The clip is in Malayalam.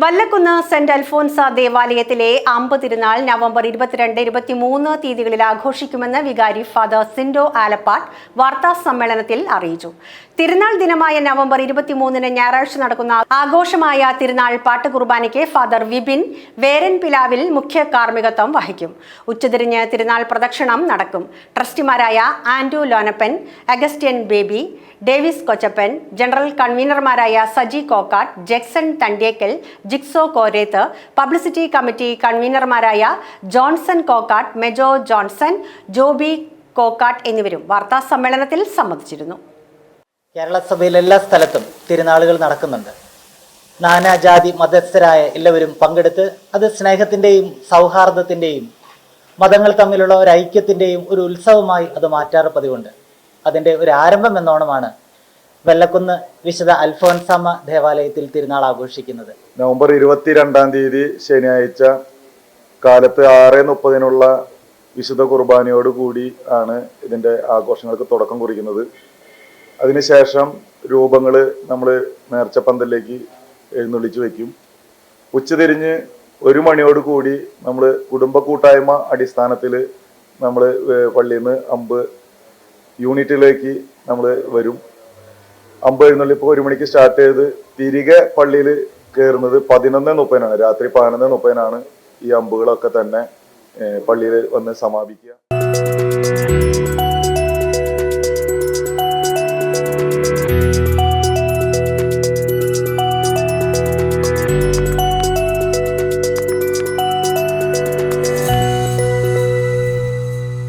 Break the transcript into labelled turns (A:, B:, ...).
A: വല്ലക്കുന്ന് സെന്റ് അൽഫോൻസ ദേവാലയത്തിലെ അമ്പതിരുന്നാൾ നവംബർ ഇരുപത്തിരണ്ട് ഇരുപത്തിമൂന്ന് തീയതികളിൽ ആഘോഷിക്കുമെന്ന് വികാരി ഫാദർ സിൻഡോ ആലപ്പാട്ട് വാർത്താ സമ്മേളനത്തിൽ അറിയിച്ചു. തിരുനാൾ ദിനമായ നവംബർ ഇരുപത്തിമൂന്നിന് ഞായറാഴ്ച നടക്കുന്ന ആഘോഷമായ തിരുനാൾ പാട്ട് കുർബാനയ്ക്ക് ഫാദർ വിപിൻ വേരൻ പിലാവിൽ മുഖ്യ കാർമ്മികത്വം വഹിക്കും. ഉച്ചതിരിഞ്ഞ് തിരുനാൾ പ്രദക്ഷിണം നടക്കും. ട്രസ്റ്റിമാരായ Andu Lonappan Augustine Baby Davis Kochappan general കൺവീനർമാരായ Saji Kokkat Jexon Thandiyekkal Jixo Koreth publicity committee കൺവീനർമാരായ ജോൺസൺ കോക്കാട്ട് മെജോ ജോൺസൺ ജോബി കോക്കാട്ട് എന്നിവരും വാർത്താ സമ്മേളനത്തിൽ സംബന്ധിച്ചിരുന്നു.
B: കേരള സഭയിൽ എല്ലാ സ്ഥലത്തും തിരുനാളുകൾ നടക്കുന്നുണ്ട്. നാനാജാതി മതസ്ഥരായ എല്ലാവരും പങ്കെടുത്ത് അത് സ്നേഹത്തിന്റെയും സൗഹാർദ്ദത്തിന്റെയും മതങ്ങൾ തമ്മിലുള്ള ഒരു ഐക്യത്തിന്റെയും ഒരു ഉത്സവമായി അത് മാറ്റാറ് പതിവുണ്ട്. അതിന്റെ ഒരു ആരംഭം എന്നോണമാണ് വെള്ളക്കുന്ന് വിശുദ്ധ അൽഫോൻസാമ ദേവാലയത്തിൽ തിരുനാൾ ആഘോഷിക്കുന്നത്.
C: നവംബർ ഇരുപത്തിരണ്ടാം തീയതി ശനിയാഴ്ച കാലത്ത് ആറ് മുപ്പതിനുള്ള വിശുദ്ധ കുർബാനയോട് കൂടി ആണ് ഇതിന്റെ ആഘോഷങ്ങൾക്ക് തുടക്കം കുറിക്കുന്നത്. അതിനുശേഷം രൂപങ്ങൾ നമ്മൾ നേർച്ചപ്പന്തലിലേക്ക് എഴുന്നള്ളിച്ച് വയ്ക്കും ഉച്ചതിരിഞ്ഞ് ഒരു മണിയോട് കൂടി നമ്മൾ കുടുംബ കൂട്ടായ്മ അടിസ്ഥാനത്തിൽ നമ്മൾ പള്ളിയിൽ നിന്ന് അമ്പ് യൂണിറ്റിലേക്ക് നമ്മൾ വരും. അമ്പത് എഴുന്നള്ളിപ്പ് ഒരു മണിക്ക് സ്റ്റാർട്ട് ചെയ്ത് തിരികെ പള്ളിയിൽ കയറുന്നത് പതിനൊന്ന് മുപ്പതിനാണ്. രാത്രി പതിനൊന്ന് മുപ്പതിനാണ് ഈ അമ്പുകളൊക്കെ തന്നെ പള്ളിയിൽ വന്ന് സമാപിക്കുക.